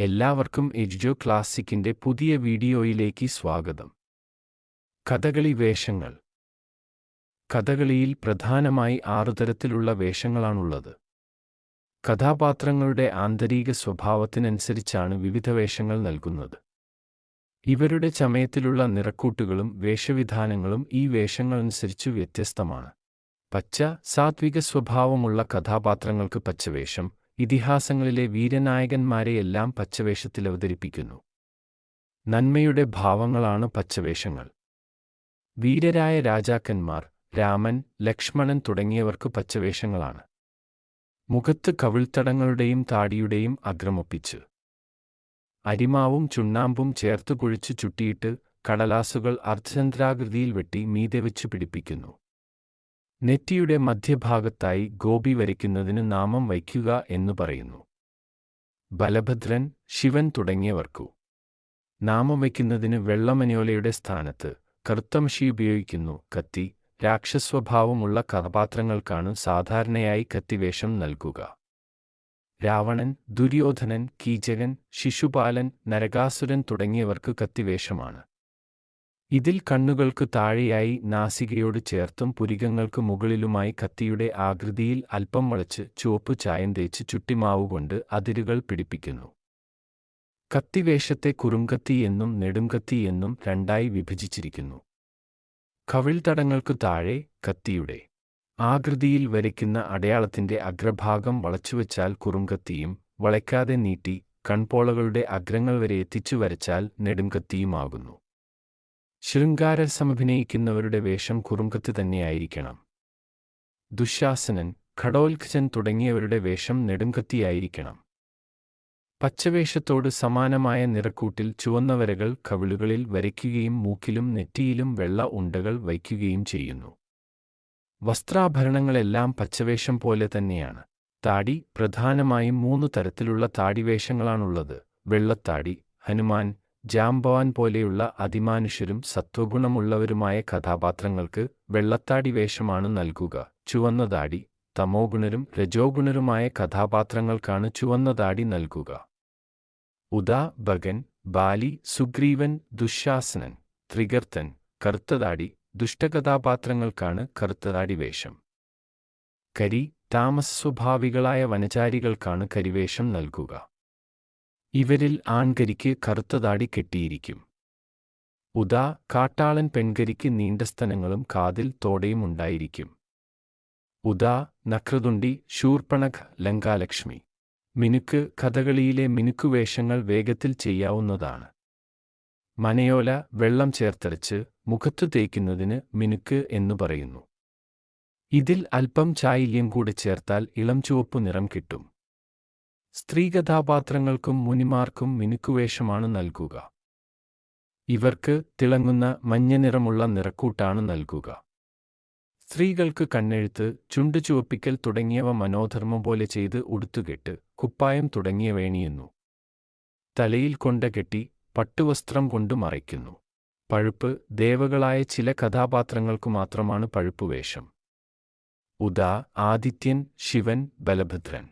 എല്ലാവർക്കും എജ്ജോ ക്ലാസിക്കിന്റെ പുതിയ വീഡിയോയിലേക്ക് സ്വാഗതം. കഥകളി വേഷങ്ങൾ. കഥകളിയിൽ പ്രധാനമായി ആറുതരത്തിലുള്ള വേഷങ്ങളാണുള്ളത്. കഥാപാത്രങ്ങളുടെ ആന്തരിക സ്വഭാവത്തിനനുസരിച്ചാണ് വിവിധ വേഷങ്ങൾ നൽകുന്നത്. ഇവരുടെ ചമയത്തിലുള്ള നിറക്കൂട്ടുകളും വേഷവിധാനങ്ങളും ഈ വേഷങ്ങളനുസരിച്ചു വ്യത്യസ്തമാണ്. പച്ച സാത്വിക സ്വഭാവമുള്ള കഥാപാത്രങ്ങൾക്ക് പച്ചവേഷം ഇതിഹാസങ്ങളിലെ വീരനായകന്മാരെയെല്ലാം പച്ചവേഷത്തിൽ അവതരിപ്പിക്കുന്നു. നന്മയുടെ ഭാവങ്ങളാണ് പച്ചവേഷങ്ങൾ. വീരരായ രാജാക്കന്മാർ രാമൻ ലക്ഷ്മണൻ തുടങ്ങിയവർക്ക് പച്ചവേഷങ്ങളാണ്. മുഖത്ത് കവിൾത്തടങ്ങളുടെയും താടിയുടെയും അഗ്രമൊപ്പിച്ച്. അരിമാവും ചുണ്ണാമ്പും ചേർത്ത് കുഴിച്ച് ചുട്ടിയിട്ട് കടലാസുകൾ അർദ്ധചന്ദ്രാകൃതിയിൽ വെട്ടി മീതെ വെച്ച് പിടിപ്പിക്കുന്നു. നെറ്റിയുടെ മധ്യഭാഗത്തായി ഗോപി വരയ്ക്കുന്നതിന് നാമം വയ്ക്കുക എന്നു പറയുന്നു. ബലഭദ്രൻ ശിവൻ തുടങ്ങിയവർക്കു. നാമം വയ്ക്കുന്നതിന് വെള്ളമനിയോലയുടെ സ്ഥാനത്ത് കറുത്തംശി ഉപയോഗിക്കുന്നു കത്തി. രാക്ഷസ്വഭാവമുള്ള കഥാപാത്രങ്ങൾക്കാണ് സാധാരണയായി കത്തിവേഷം നൽകുക. രാവണൻ ദുര്യോധനൻ കീചകൻ ശിശുപാലൻ നരകാസുരൻ തുടങ്ങിയവർക്ക് കത്തിവേഷമാണ്. ഇതിൽ കണ്ണുകൾക്ക് താഴെയായി നാസികയോട് ചേർത്തും പുരികങ്ങൾക്ക് മുകളിലുമായി കത്തിയുടെ ആകൃതിയിൽ അല്പം വളച്ച് ചുവപ്പ് ചായം തേച്ച് ചുട്ടിമാവുകൊണ്ട് അതിരുകൾ പിടിപ്പിക്കുന്നു. കത്തിവേഷത്തെ കുറുങ്കത്തി എന്നും നെടുങ്കത്തി എന്നും രണ്ടായി വിഭജിച്ചിരിക്കുന്നു. കവിൾത്തടങ്ങൾക്കു താഴെ കത്തിയുടെ ആകൃതിയിൽ വരയ്ക്കുന്ന അടയാളത്തിന്റെ അഗ്രഭാഗം വളച്ചുവച്ചാൽ കുറുങ്കത്തിയും വളയ്ക്കാതെ നീട്ടി കൺപോളകളുടെ അഗ്രങ്ങൾ വരെ എത്തിച്ചു വരച്ചാൽ നെടുങ്കത്തിയുമാകുന്നു ശൃംഗാരസമഭിനയിക്കുന്നവരുടെ വേഷം കുറുങ്കത്ത് തന്നെയായിരിക്കണം. ദുശാസനൻ ഘടോത്കചൻ തുടങ്ങിയവരുടെ വേഷം നെടുങ്കത്തിയായിരിക്കണം. പച്ചവേഷത്തോട് സമാനമായ നിറക്കൂട്ടിൽ ചുവന്ന വരകൾ കവിളുകളിൽ വരയ്ക്കുകയും മൂക്കിലും നെറ്റിയിലും വെള്ള ഉണ്ടകൾ വയ്ക്കുകയും ചെയ്യുന്നു. വസ്ത്രാഭരണങ്ങളെല്ലാം പച്ചവേഷം പോലെ തന്നെയാണ്. താടി പ്രധാനമായും മൂന്ന് തരത്തിലുള്ള താടിവേഷങ്ങളാണുള്ളത്. വെള്ളത്താടി ഹനുമാൻ ജാംബവാൻ പോലെയുള്ള അതിമാനുഷ്യരും സത്വഗുണമുള്ളവരുമായ കഥാപാത്രങ്ങൾക്ക് വെള്ളത്താടി വേഷമാണ് നൽകുക. ചുവന്നതാടി തമോഗുണരും രജോഗുണരുമായ കഥാപാത്രങ്ങൾക്കാണ് ചുവന്നതാടി നൽകുക. ഉദാ ഭഗൻ ബാലി സുഗ്രീവൻ ദുശാസനൻ ത്രികർത്തൻ കറുത്തതാടി ദുഷ്ടകഥാപാത്രങ്ങൾക്കാണ് കറുത്തതാടി വേഷം. കരി താമസസ്വഭാവികളായ വനചാരികൾക്കാണ് കരിവേഷം നൽകുക. ഇവരിൽ ആൺകരിക്ക് കറുത്തതാടി കെട്ടിയിരിക്കും. ഉദാ കാട്ടാളൻ പെൺകരിക്ക് നീണ്ട സ്ഥലങ്ങളും കാതിൽ തോടയും ഉണ്ടായിരിക്കും. ഉദാ നക്രതുണ്ടി ശൂർപ്പണഖ് ലങ്കാലക്ഷ്മി. മിനുക്ക് കഥകളിയിലെ മിനുക്കുവേഷങ്ങൾ വേഗത്തിൽ ചെയ്യാവുന്നതാണ്. മനയോല വെള്ളം ചേർത്തരച്ച് മുഖത്തു തേക്കുന്നതിന് മിനുക്ക് എന്നു പറയുന്നു. ഇതിൽ അല്പം ചായില്യം കൂടെ ചേർത്താൽ ഇളം ചുവപ്പു നിറം കിട്ടും. സ്ത്രീ കഥാപാത്രങ്ങൾക്കും മുനിമാർക്കും മിനുക്കുവേഷമാണ് നൽകുക. ഇവർക്ക് തിളങ്ങുന്ന മഞ്ഞനിറമുള്ള നിറക്കൂട്ടാണ് നൽകുക. സ്ത്രീകൾക്ക് കണ്ണെഴുത്ത് ചുണ്ടു ചുവപ്പിക്കൽ തുടങ്ങിയവ മനോധർമ്മം പോലെ ചെയ്ത് ഉടുത്തുകെട്ട് കുപ്പായം തുടങ്ങിയവേണിയുന്നു തലയിൽ കൊണ്ട കെട്ടി പട്ടുവസ്ത്രം കൊണ്ട് മറയ്ക്കുന്നു. പഴുപ്പ് ദേവകളായ ചില കഥാപാത്രങ്ങൾക്കു മാത്രമാണ് പഴുപ്പുവേഷം. ഉദാ ആദിത്യൻ ശിവൻ ബലഭദ്രൻ.